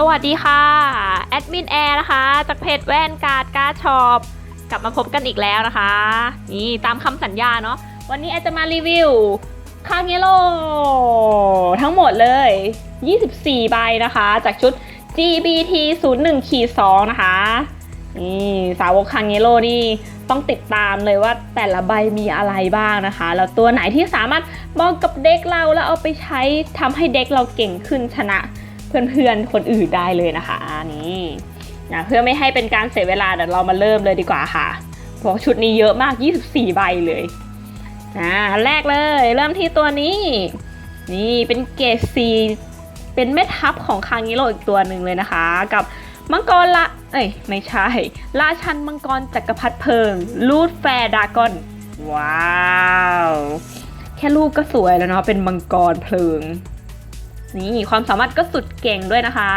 สวัสดีค่ะ แอดมินแอร์นะคะ จากเพจแว่นการ์ดการ์ดช็อปกลับมาพบกันอีกแล้วนะคะ นี่ตามคำสัญญาเนาะวันนี้แอดจะมารีวิวคางเยโลทั้งหมดเลย 24 ใบนะคะ จากชุด GBT 01ขีด2นะคะ นี่สาวกคางเยโลนี่ต้องติดตามเลยว่าแต่ละใบมีอะไรบ้างนะคะ แล้วตัวไหนที่สามารถมองกับเด็กเราแล้วเอาไปใช้ทำให้เด็กเราเก่งขึ้นชนะ เพื่อนๆคนอื่นได้เลยนะคะนี่นะเพื่อไม่ให้เป็นการเสียเวลาเดี๋ยวเรามาเริ่มเลยดีกว่าค่ะเพราะชุดนี้เยอะมาก 24 ใบเลยอ่าแรกเลยเริ่มที่ตัวนี้ นี่เป็นเกรดซีเป็นแม่ทัพของคางงิโรอีกตัวหนึ่งเลยนะคะ กับมังกรละ เอ้ยไม่ใช่ ราชันมังกรจักรพรรดิเพิง ลูดแฟร์ดากอน ว้าว แค่รูปก็สวยแล้วเนาะเป็นมังกรเพลิง นี่ความสามารถก็สุดเก่งด้วยนะคะ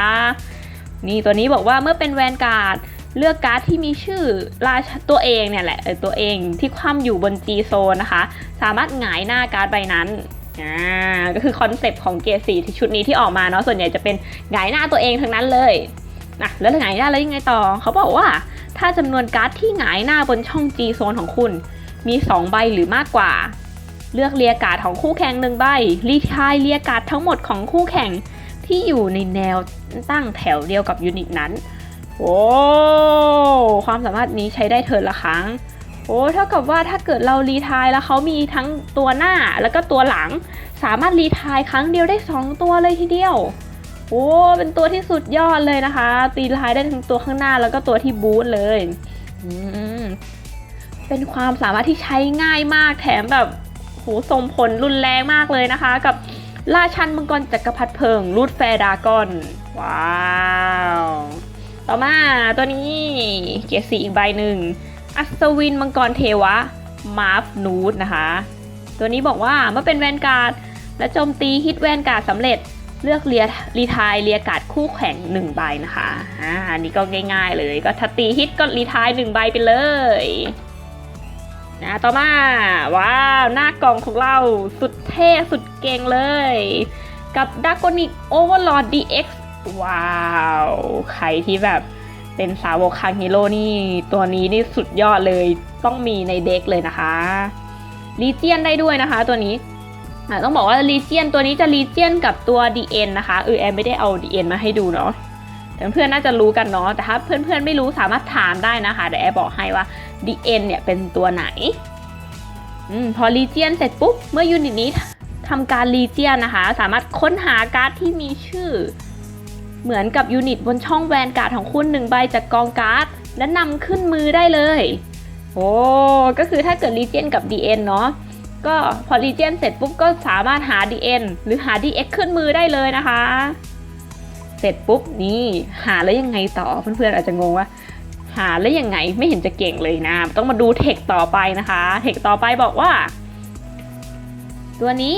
นี่ตัวนี้บอกว่าเมื่อเป็นแวนการ์ดเลือกการ์ดที่มีชื่อราชตัวเองเนี่ยแหละตัวเองที่คว่ำอยู่บน G โซนนะคะ สามารถหงายหน้าการ์ดใบนั้นอ่าก็คือคอนเซปต์ของเกรดสีที่ชุดนี้ที่ออกมาเนาะส่วนใหญ่จะเป็นหงายหน้าตัวเองทั้งนั้นเลยนะแล้วหงายหน้าแล้วยังไงต่อเขาบอกว่า ถ้าจำนวนการ์ดที่หงายหน้าบนช่อง G โซนของคุณมี 2 ใบหรือมากกว่า เลือกเรียกาดของคู่แข่งหนึ่งใบ รีทายเรียกาดทั้งหมดของคู่แข่งที่อยู่ในแนวตั้งแถวเดียวกับยูนิตนั้น โอ้ความสามารถนี้ใช้ได้เทิร์นละครั้ง โอ้เท่ากับว่าถ้าเกิดเรารีทายแล้วเขามีทั้งตัวหน้าแล้วก็ตัวหลัง สามารถรีทายครั้งเดียวได้ 2 ตัวเลยทีเดียว โอ้เป็นตัวที่สุดยอดเลยนะคะ ตีทายได้ทั้งตัวข้างหน้าแล้วก็ตัวที่บูทเลยอืมเป็นความสามารถที่ใช้ง่ายมากแถมแบบ โหส่งผลรุนแรงมากเลยนะคะ กับราชันมังกรจักรพรรดิเพิงรูดแฟดากอน ว้าวต่อมาตัวนี้เกียร์สีอีกใบหนึ่ง อัศวินมังกรเทวะ มาร์ฟนูดนะคะ ตัวนี้บอกว่าเมื่อเป็นแวนการ์ดและโจมตีฮิตแวนการ์ดสำเร็จเลือกเรียรีทายเรียการ์ดคู่แข่งหนึ่งใบนะคะอ่าอันนี้ก็ง่ายๆเลย ก็ถ้าตีฮิตก็รีทายหนึ่งใบไปเลย นะต่อมาว้าวหน้ากล่องของเราสุดเท่สุดเก่งเลย กับ d a g o n i c Overlord DX ว้าว ใครที่แบบเป็นสาวกคางฮีโร่นี่ ตัวนี้นี่สุดยอดเลยต้องมีในเด็กเลยนะคะลีเจียนได้ด้วยนะคะตัวนี้ต้องบอกว่าลีเจียนตัวนี้จะลีเจียนกับตัว DN นะคะเออแอมไม่ได้เอา DN มาให้ดูเนาะเพื่อนๆน่าจะรู้กันเนาะแต่ถ้าเพื่อนๆไม่รู้สามารถถามได้นะคะเดี๋ยวแอมบอกให้ว่า DN เนี่ยเป็นตัวไหนอพอรีเจียนเสร็จปุ๊บ เมื่อยูนิตนี้ทำการรีเจียนนะคะ สามารถค้นหาการ์ดที่มีชื่อ เหมือนกับยูนิตบนช่องแวนการ์ดของคุณหนึ่งใบจากกองการ์ด และนำขึ้นมือได้เลย โอ้ก็คือถ้าเกิดรีเจียนกับ DN เนาะก็พอรีเจียนเสร็จปุ๊บก็สามารถหา DN หรือหา DX ขึ้นมือได้เลยนะคะ เสร็จปุ๊บนี่หาแล้วยังไงต่อเพื่อนๆอาจจะงงว่า หาแล้วยังไงไม่เห็นจะเก่งเลยนะ ต้องมาดูเทคต่อไปนะคะ เทคต่อไปบอกว่า ตัวนี้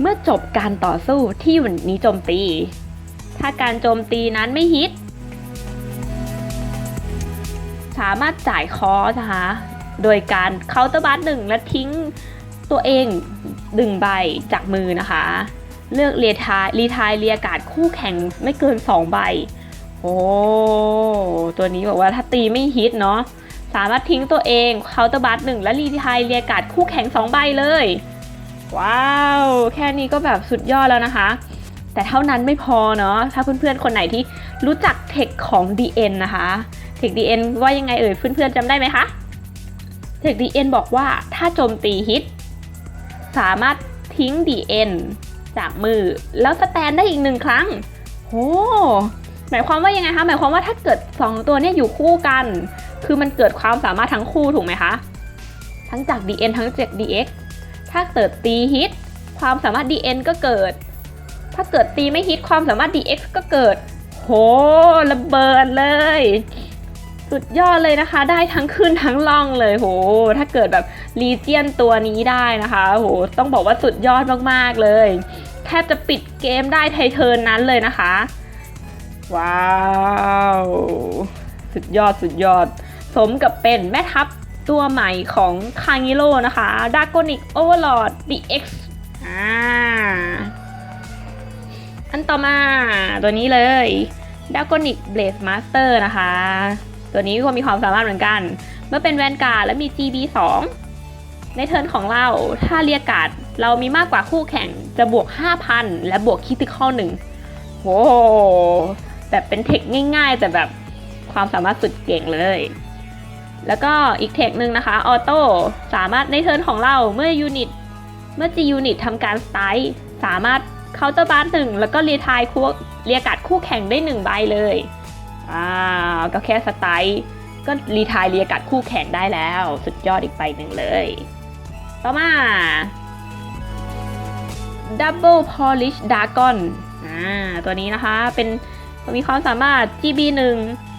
เมื่อจบการต่อสู้ที่ยูนิตนี้โจมตี ถ้าการโจมตีนั้นไม่ฮิต สามารถจ่ายคอสนะคะ โดยการเคาน์เตอร์บัสหนึ่งและทิ้งตัวเองดึงใบจากมือนะคะ เลือกเรียทายรีทายเรียกาดคู่แข่งไม่เกิน 2 ใบ โอ้ตัวนี้บอกว่าถ้าตีไม่ฮิตเนาะสามารถทิ้งตัวเองเคาน์เตอร์บัสหนึ่งและรีทายเรียการ์ดคู่แข่ง2ใบเลย ว้าว แค่นี้ก็แบบสุดยอดแล้วนะคะ แต่เท่านั้นไม่พอเนาะถ้าเพื่อนๆ คนไหนที่รู้จักเทคของ DN นะคะเทค DN ว่ายังไงเอ่ยเพื่อนๆจำได้ไหมคะเทค DN บอกว่าถ้าโจมตีฮิต สามารถทิ้ง DN จากมือแล้วสแตนได้อีกหนึ่งครั้งโอ้ หมายความว่ายังไงคะหมายความว่าถ้าเกิด 2 ตัวเนี้ยอยู่คู่กัน คือมันเกิดความสามารถทั้งคู่ถูกไหมคะ ทั้งจาก DN ทั้งจาก DX ถ้าเกิดตีฮิตความสามารถ DN ก็เกิด ถ้าเกิดตีไม่ฮิตความสามารถ DX ก็เกิด โหระเบิดเลย สุดยอดเลยนะคะ ได้ทั้งขึ้นทั้งล่องเลยโห ถ้าเกิดแบบรีเจียนตัวนี้ได้นะคะโหต้องบอกว่าสุดยอดมากๆเลย แทบจะปิดเกมได้ไทเทิร์นนั้นเลยนะคะ ว้าว สุดยอดสุดยอด สมกับเป็นแม่ทัพตัวใหม่ของคางิโร่นะคะดากอนิกโอเวอร์ลอร์ด DX อ่าอันต่อมาตัวนี้เลยดากอนิกเบล e มาสเตอร์นะคะ ตัวนี้ก็มีความสามารถเหมือนกัน เมื่อเป็นแวนการ์ดและมี GB 2 ในเทิร์นของเราถ้าเรียกการ์ดเรามีมากกว่าคู่แข่งจะบวก 5,000 และบวกคิติคอลหนึ่งโว้ แบบเป็นเทคง่าย ๆ แต่แบบความสามารถสุดเก่งเลย แล้วก็อีกเทคหนึ่งนะคะออโต้สามารถในเทิร์นของเราเมื่อยูนิตเมื่อ G ยูนิตทำการสไตล์สามารถเคาน์เตอร์บาร์หนึ่งแล้วก็เรียทายคู่เรียกัดคู่แข่งได้หนึ่งใบเลยอ่าก็แค่สไตล์ก็รีทายเรียกัดคู่แข่งได้แล้ว สุดยอดอีกใบหนึ่งเลย ต่อมา Double Polish Dragon อ่าตัวนี้นะคะเป็น มีความสามารถ GB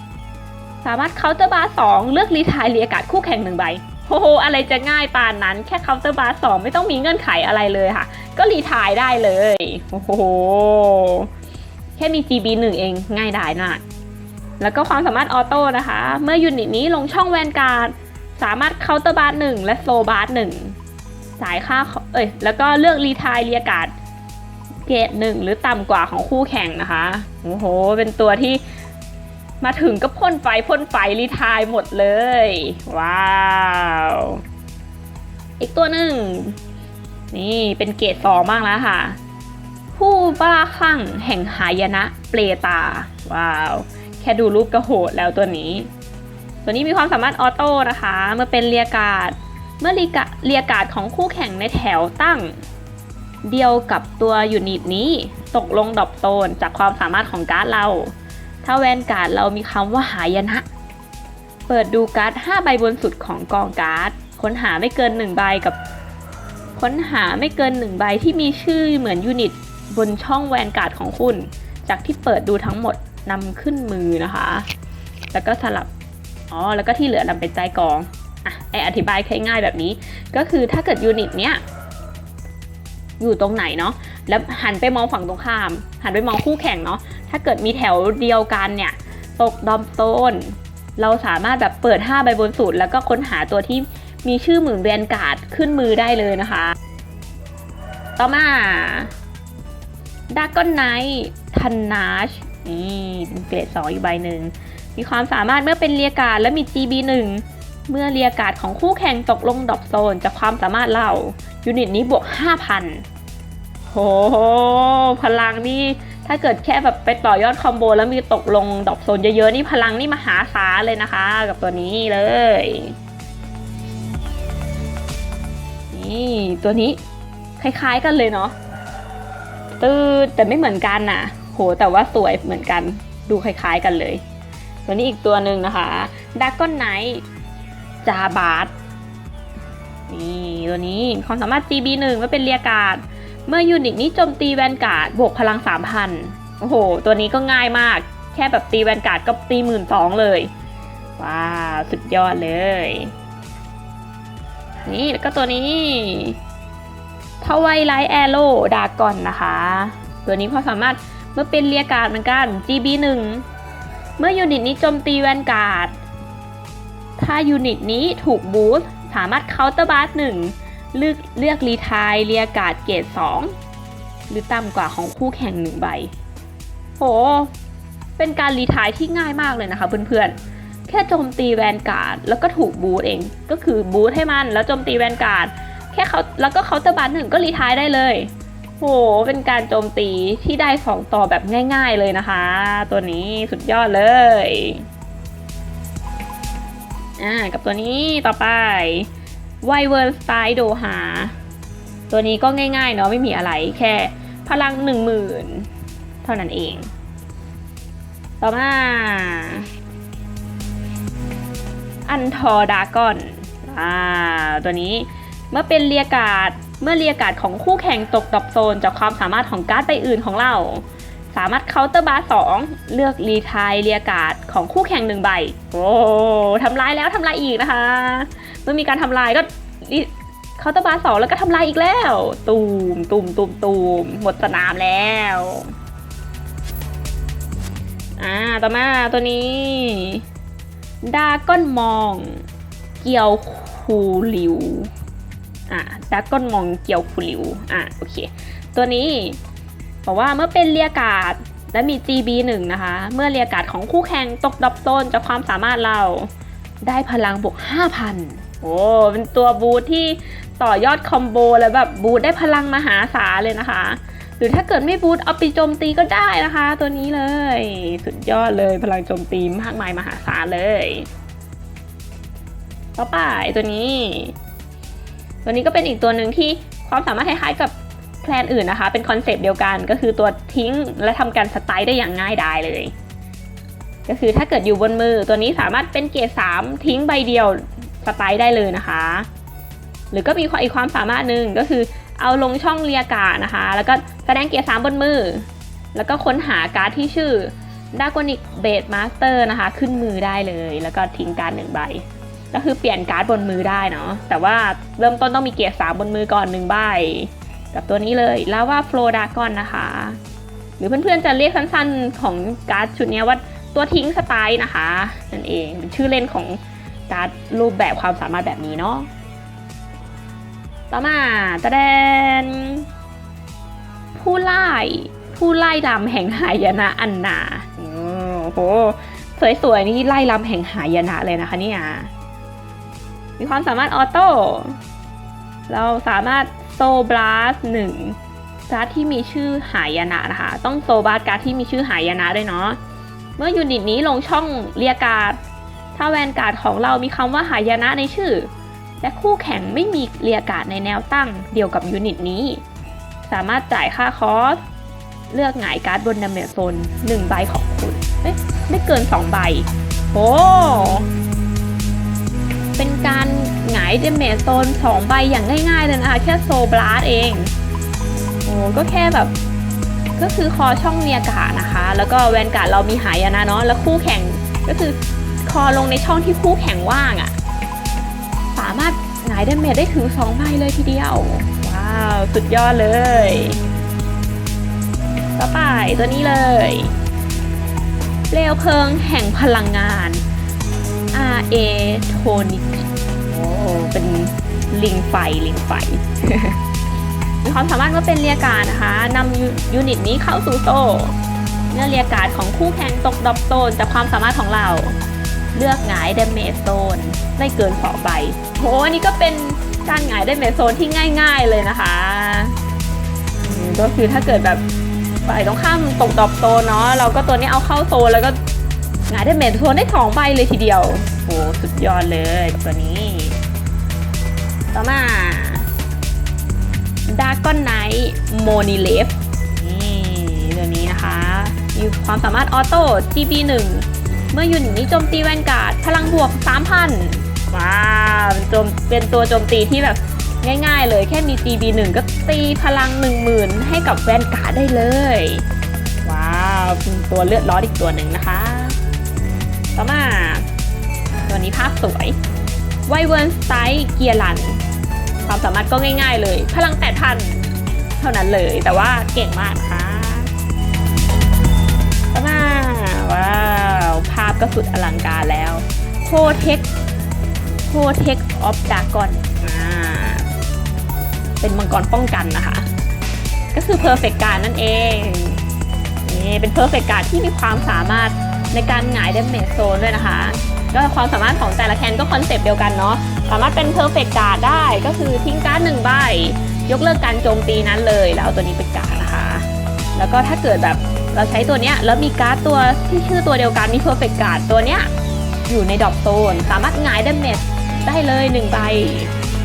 1สามารถเคาน์เตอร์บาร์2เลือกรีทายเรียกัดคู่แข่งหนึ่งใบโอ้โหอะไรจะง่ายปานนั้น แค่เคาน์เตอร์บาร์สองไม่ต้องมีเงื่อนไขอะไรเลยค่ะ ก็รีทายได้เลยโอ้โหแค่มี GB 1 เองง่ายดายมากแล้วก็ความสามารถออโต้นะคะ เมื่อยูนิตนี้ลงช่องแวนการ์ดสามารถเคาน์เตอร์บาร์หนึ่งและโซบาร์หนึ่งสายค่าเอ้ยแล้วก็เลือกรีทายเรียการ์ด เกรดหนึ่งหรือต่ำกว่าของคู่แข่งนะคะโอ้โห เป็นตัวที่มาถึงก็พ่นไฟพ่นไฟรีทายหมดเลย ว้าว อีกตัวหนึ่ง นี่เป็นเกรดสองบ้างแล้วค่ะ ผู้บ้าคลั่งแห่งหายนะเปลตา ว้าว แค่ดูรูปก็โหดแล้วตัวนี้ ตัวนี้มีความสามารถออโต้นะคะ เมื่อเป็นเรียกาดเมื่อเรียกาเรียกาดของคู่แข่งในแถวตั้ง เดียวกับตัวยูนิตนี้ตกลงดรอปโซนจากความสามารถของการ์ดเรา ถ้าแวนการ์ดเรามีคำว่าหายนะ เปิดดูการ์ด 5 ใบบนสุดของกองการ์ด ค้นหาไม่เกิน 1 ใบกับ ค้นหาไม่เกิน 1 ใบที่มีชื่อเหมือนยูนิตบนช่องแวนการ์ดของคุณ จากที่เปิดดูทั้งหมดนำขึ้นมือนะคะ แล้วก็สลับ อ๋อ แล้วก็ที่เหลือนำเป็นใจกอง อะ ไออธิบายง่ายๆแบบนี้ ก็คือถ้าเกิดยูนิตเนี้ย อยู่ตรงไหนเนาะแล้วหันไปมองฝั่งตรงข้าม หันไปมองคู่แข่งเนาะถ้าเกิดมีแถวเดียวกันเนี่ยตกดอมโซนเราสามารถแบบเปิด 5 ใบบนสุด แล้วก็ค้นหาตัวที่มีชื่อเหมือนแวนการ์ดขึ้นมือได้เลยนะคะ ต่อมาดากอนไนท์ทันนาชนี่เป็นเกรดสองอีกใบหนึ่งมีความสามารถเมื่อเป็นเรียการและมี GB 1 เมื่อเรียกาดของคู่แข่งตกลงดรอปโซนจากความสามารถเรา ยูนิตนี้บวก 5,000 โห พลังนี่ ถ้าเกิดแค่แบบไปต่อยอดคอมโบแล้วมีตกลงดรอปโซนเยอะๆ นี่พลังนี่มหาศาลเลยนะคะ กับตัวนี้เลย นี่ ตัวนี้คล้ายๆกันเลยเนาะตืดแต่ไม่เหมือนกันน่ะ โห แต่ว่าสวยเหมือนกัน ดูคล้ายๆกันเลย ตัวนี้อีกตัวหนึ่งนะคะดากอนไนท์ จาบาร์นี่ตัวนี้ความสามารถ GB 1เมื่อเป็นเรียการ์ดเมื่อยูนิตนี้โจมตีแวนการ์ดบวกพลัง 3,000 โอ้โห ตัวนี้ก็ง่ายมาก แค่แบบตีแวนการ์ดก็ตีหมื่นสองเลย ว้าว สุดยอดเลย นี่แล้วก็ตัวนี้ทวายไลท์แอโร่ดากอนนะคะ ตัวนี้พอสามารถเมื่อเป็นเรียการ์ดเหมือนกัน GB 1 เมื่อยูนิตนี้โจมตีแวนการ์ด ถ้ายูนิตนี้ถูกบูสต์สามารถเคาน์เตอร์บาร์หนึ่งเลือกเลือกรีทายเรียกาดเกรด2 หรือต่ำกว่าของคู่แข่งหนึ่งใบ โห เป็นการรีทายที่ง่ายมากเลยนะคะเพื่อนๆ แค่โจมตีแวนการ์ดแล้วก็ถูกบูทเอง ก็คือบูทให้มันแล้วโจมตีแวนการ์ดแค่เขาแล้วก็เคาน์เตอร์บาร์หนึ่งก็รีทายได้เลย โห เป็นการโจมตีที่ได้สองต่อแบบง่าย ๆเลยนะคะ ตัวนี้สุดยอดเลย อ่ากับตัวนี้ต่อไปไวเวิร์นสไตล์โดหา ตัวนี้ก็ง่ายๆเนาะไม่มีอะไรแค่พลังหนึ่งหมื่นเท่านั้นเอง ต่อมาอันทอดากอนอ่าตัวนี้เมื่อเป็นเรียการ์ดเมื่อเรียการ์ดของคู่แข่งตกดรอปโซนจากความสามารถของการ์ดใบอื่นของเรา สามารถเคาน์เตอร์บาร์สองเลือกรีทายเรียการ์ดของคู่แข่งหนึ่งใบ โอ้ทำลายแล้วทำลายอีกนะคะ เมื่อมีการทำลายก็เคาน์เตอร์บาร์สองแล้วก็ทำลายอีกแล้ว ตูมตูมตูมตูมหมดสนามแล้วอ่าต่อมาตัวนี้ดาก้อนมอง เกี่ยวคูหลิวอ่าดาก้อนมองเกี่ยวคูหลิวอ่าโอเค ตัวนี้ บอกว่าเมื่อเป็นเรียกาดและมี GB 1 นะคะ เมื่อเรียการ์ดของคู่แข่งตกดรอปโซนจากความสามารถเราได้พลังบวก 5,000 โอ้เป็นตัวบูทที่ต่อยอดคอมโบแล้วแบบบูทได้พลังมหาศาลเลยนะคะ หรือถ้าเกิดไม่บูทเอาไปโจมตีก็ได้นะคะ ตัวนี้เลย สุดยอดเลยพลังโจมตีมากมายมหาศาลเลยต่อไปตัวนี้ ตัวนี้ก็เป็นอีกตัวหนึ่งที่ความสามารถคล้ายๆกับ ลนอื่นนะคะ เป็นคอนเซปต์เดียวกันก็คือตัวทิ้งและทำการสไตล์ได้อย่างง่ายดายเลย ก็คือถ้าเกิดอยู่บนมือตัวนี้สามารถเป็นเกรดสามทิ้งใบเดียวสไตล์ได้เลยนะคะ หรือก็มีอีกความสามารถหนึ่งก็คือเอาลงช่องเรียกการ์ดนะคะ แล้วก็แสดงเกรดสามบนมือ แล้วก็ค้นหาการ์ดที่ชื่อดากอนิกเบดมาสเตอร์นะคะ ขึ้นมือได้เลย แล้วก็ทิ้งการ์ดหนึ่งใบ ก็คือเปลี่ยนการ์ดบนมือได้เนาะแต่ว่าเริ่มต้นต้องมีเกียร์สามบนมือก่อนหนึ่งใบ กับตัวนี้เลยลาว่าโฟลดากอนนะคะ หรือเพื่อนๆจะเรียกสั้นๆของการ์ดชุดนี้ว่าตัวทิ้งสไตล์นะคะนั่นเองเป็นชื่อเล่นของการ์ดรูปแบบความสามารถแบบนี้เนาะต่อมาตะแดน ผู้ไล่ผู้ไล่ลำแห่งหายนะอันนาโอ้โหสวยๆนี่ไล่ลำแห่งหายนะเลยนะคะเนี่ยมีความสามารถออโต้เราสามารถ โซบลัสหนึ่งการ์ดที่มีชื่อหายนะนะคะ ต้องโซบลัสการ์ดที่มีชื่อหายนะด้วยเนาะเมื่อยูนิตนี้ลงช่องเรียกการ์ดถ้าแวนการ์ดของเรามีคำว่าหายนะในชื่อ และคู่แข่งไม่มีเรียกการ์ดในแนวตั้งเดียวกับยูนิตนี้ สามารถจ่ายค่าคอสเลือกหงายการ์ดบนดาเมจโซน1ใบของคุณเอ๊ะไม่เกิน 2 ใบ โอ้ เป็นการหงายเดเมจโซน2ใบอย่างง่ายๆเลยนะคะแค่โซบลาสเอง โอ้ก็แค่แบบ ก็คือคอช่องเนียกานะคะ แล้วก็แวนการ์ดเรามีหายนะเนาะแล้วคู่แข่งก็คือคอลงในช่องที่คู่แข่งว่างอะ่ะ สามารถหงายเดเมจได้ถึง2ใบเลยทีเดียว ว้าว สุดยอดเลย ต่อไปตัวนี้เลยเปลวเพลิงแห่งพลังงาน R A โทนิกโอ้เป็นลิงไฟลิงไฟ มีความสามารถว่าเป็นเรียการดนะคะนำยูนิตนี้เข้าสู่โซ่เมื่อเรียการดของคู่แข่งตกดรอปโซนจากความสามารถของเรา เลือกหงายเดเมจโซนไม่เกินสองใบโหอันนี้ก็เป็นการหงายเดเมจโซนที่ง่าย ๆเลยนะคะก็คือถ้าเกิดแบบฝ่ายตรงข้ามตกดรอปโซนเนาะเราก็ตัวนี้เอาเข้าโซนแล้วก็ งายได้เมจโซนได้สองใบเลยทีเดียวโอ้สุดยอดเลยตัวนี้ ต่อมาดากอนไนท์โมนิเลฟนี่ตัวนี้นะคะมีความสามารถออโต้ GB 1 เมื่อยูนิตนี้โจมตีแวนการ์ดพลังบวก 3,000 ว้าวเป็นโจมเป็นตัวโจมตีที่แบบง่ายๆเลยแค่มี GB 1 ก็ตีพลัง 10,000 ให้กับแวนการ์ดได้เลย ว้าวเป็นตัวเลือดร้อนอีกตัวหนึ่งนะคะ สวยไวเวิร์นสไตล์เกียร์ลัน ความสามารถก็ง่ายๆเลย พลัง 8,000 เท่านั้นเลย แต่ว่าเก่งมากนะคะต่อมาว้าว ภาพก็สุดอลังการแล้วโคเทคโคเทคออฟดากอนเป็นมังกรป้องกันนะคะ ก็คือเพอร์เฟกการนั่นเองนี่เป็นเพอร์เฟกการที่มีความสามารถในการหงายเดเมจโซนด้วยนะคะ ก็ความสามารถของแต่ละแคนก็คอนเซปต์เดียวกันเนาะสามารถเป็นเพอร์เฟกการได้ก็คือทิ้งการ์ดหนึ่งใบยกเลิกการโจมตีนั้นเลย แล้วเอาตัวนี้เป็นการ์ดนะคะ แล้วก็ถ้าเกิดแบบเราใช้ตัวเนี้ยแล้วมีการ์ดตัวที่ชื่อตัวเดียวกันมีเพอร์เฟกการตัวเนี้ยอยู่ในดอกโซน สามารถหงายเดเมจได้เลยหนึ่งใบ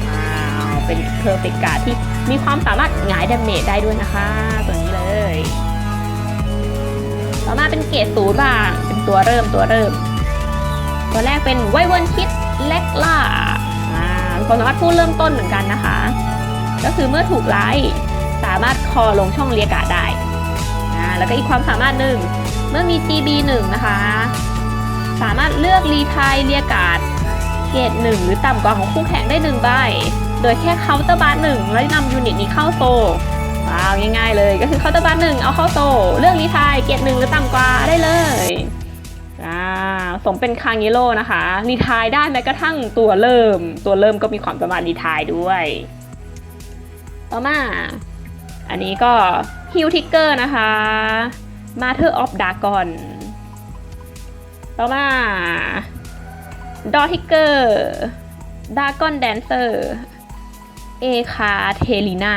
ว้าวเป็นเพอร์เฟกการ์ดที่มีความสามารถหงายดาเมจได้ด้วยนะคะ ตัวนี้เลย ต่อมาเป็นเกรดศูนย์บ้างเป็นตัวเริ่มตัวเริ่ม ตัวแรกเป็นไวเวิร์นคิดเล็กล่าอ่าเป็นความสามารถผู้เริ่มต้นเหมือนกันนะคะ ก็คือเมื่อถูกไล่สามารถคอลงช่องเรียกาดได้ แล้วก็อีกความสามารถหนึ่งเมื่อมี GB 1 นะคะ สามารถเลือกรีทายเรียกาดเกรดหนึ่งหรือต่ำกว่าของคู่แข่งได้หนึ่งใบ โดยแค่เคาน์เตอร์บาร์หนึ่งแล้วนำยูนิตนี้เข้าโซว้าวง่ายๆเลยก็คือเคาน์เตอร์บาร์หนึ่งเอาเข้าโซ เลือกรีทายเกรดหนึ่งหรือต่ำกว่าได้เลย สมเป็นคางเยโร่นะคะรีทายได้แม้กระทั่งตัวเริ่ม ตัวเริ่มก็มีความสามารถรีทายด้วย ต่อมา อันนี้ก็ฮิวทิกเกอร์นะคะ Mother of Dragon ต่อมาดอทิกเกอร์ดากอนแดนเซอร์เอคาเทลินา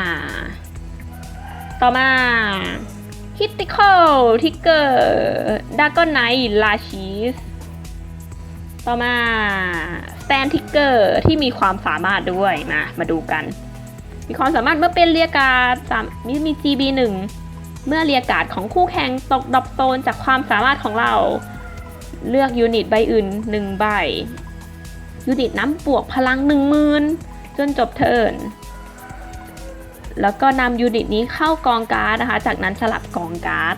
ต่อมาคิติคอลทิกเกอร์ดากอนไนท์ลาชีส ต่อมาสแตนทิกเกอร์ที่มีความสามารถด้วยมามาดูกัน มีความสามารถเมื่อเป็นเรียการ์ดสามมีมี GB 1 เมื่อเรียการ์ดของคู่แข่งตกดรอปโซนจากความสามารถของเรา เลือกยูนิตใบอื่น 1 ใบ ยูนิตน้ำบวกพลัง 1 0,000จนจบเทิร์นแล้วก็นำยูนิตนี้เข้ากองการ์ดนะคะ จากนั้นสลับกองการ์ด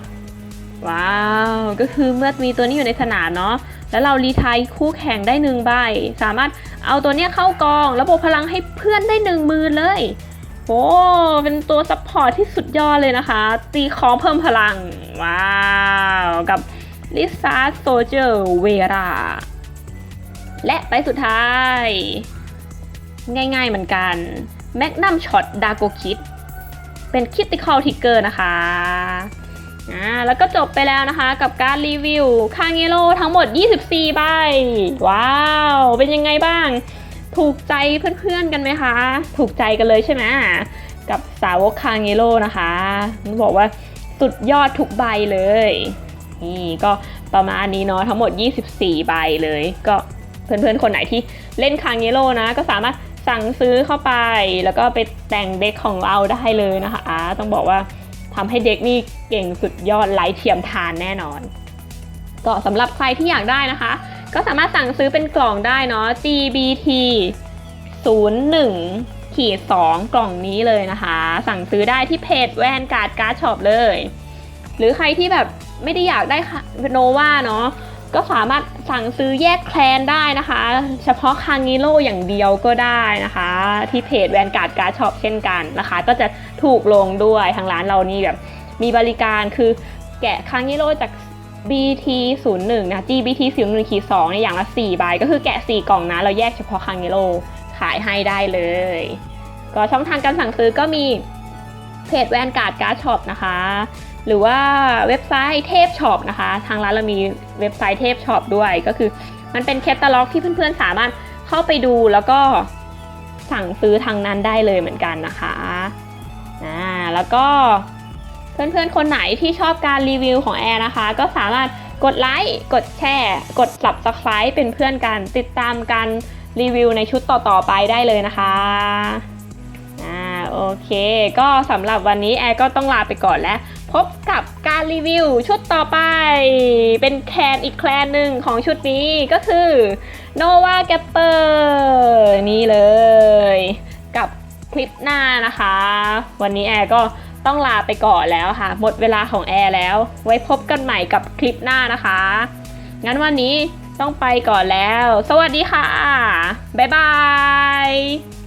ว้าว ก็คือเมื่อมีตัวนี้อยู่ในสนามเนาะ แล้วเรารีไทายคู่แข่งได้หนึ่งใบ สามารถเอาตัวเนี้ยเข้ากองแล้วบพลังให้เพื่อนได้หนึ่งมือเลยโอ้เป็นตัวซัพพอร์ตที่สุดยอดเลยนะคะ ตีของเพิ่มพลัง ว้าว กับลิซ่าโซเจอร์เวราและไปสุดท้าย ง่ายๆเหมือนกันแมกนัมช็อตดาโกคิดเป็นคิ t ติคอลทิกเกอร์นะคะ อ่าแล้วก็จบไปแล้วนะคะกับการรีวิวคางเงโรทั้งหมด 24 ใบ ว้าว เป็นยังไงบ้าง ถูกใจเพื่อนๆกันไหมคะ ถูกใจกันเลยใช่ไหมกับสาวกคางเงโรนะคะต้องบอกว่าสุดยอดทุกใบเลย นี่ก็ประมาณนี้เนาะทั้งหมด 24 ใบเลย ก็เพื่อนๆคนไหนที่เล่นคางเงโรนะ ก็สามารถสั่งซื้อเข้าไป แล้วก็ไปแต่งเด็กของเราได้เลยนะคะ ต้องบอกว่า ทำให้เด็กนี่เก่งสุดยอดไร้เทียมทานแน่นอน ก็สำหรับใครที่อยากได้นะคะ ก็สามารถสั่งซื้อเป็นกล่องได้เนาะ GBT 01ขีด2กล่องนี้เลยนะคะ สั่งซื้อได้ที่เพจแวนการ์ดการ์ดช็อปเลย หรือใครที่แบบไม่ได้อยากได้โนวาเนาะ ก็สามารถสั่งซื้อแยกแคลนได้นะคะ เฉพาะคางงิโร่อย่างเดียวก็ได้นะคะ ที่เพจแวนการ์ดการ์ดช็อปเช่นกันนะคะ ก็จะถูกลงด้วยทางร้านเรานี่แบบมีบริการคือแกะคางงิโร่จาก BT 0 1 นะ GBT 0 1 ขีด2เนี่ยอย่างละ 4 ใบ ก็คือแกะ 4 กล่องนะ เราแยกเฉพาะคางงิโร่ขายให้ได้เลย ก็ช่องทางการสั่งซื้อก็มีเพจแวนการ์ดการ์ดช็อปนะคะ หรือว่าเว็บไซต์เทพช็อปนะคะ ทางร้านเรามีเว็บไซต์เทพช็อปด้วยก็คือ มันเป็นแคตตาล็อกที่เพื่อนๆสามารถเข้าไปดูแล้วก็สั่งซื้อทางนั้นได้เลยเหมือนกันนะคะอ่าแล้วก็เพื่อนๆคนไหนที่ชอบการรีวิวของแอร์นะคะ ก็สามารถกดไลค์กดแชร์ กด subscribe เป็นเพื่อนกันติดตามการรีวิวในชุดต่อๆไปได้เลยนะคะอ่าโอเค ก็สำหรับวันนี้แอร์ก็ต้องลาไปก่อนแล้ว พบกับการรีวิวชุดต่อไป เป็นแคนอีกแคลนหนึ่งของชุดนี้ก็คือ Nova g a p p e r นี่เลย กับคลิปหน้านะคะ วันนี้แอร์ก็ต้องลาไปก่อนแล้วค่ะ หมดเวลาของแอร์แล้ว ไว้พบกันใหม่กับคลิปหน้านะคะ งั้นวันนี้ต้องไปก่อนแล้ว สวัสดีค่ะ บ๊ายบาย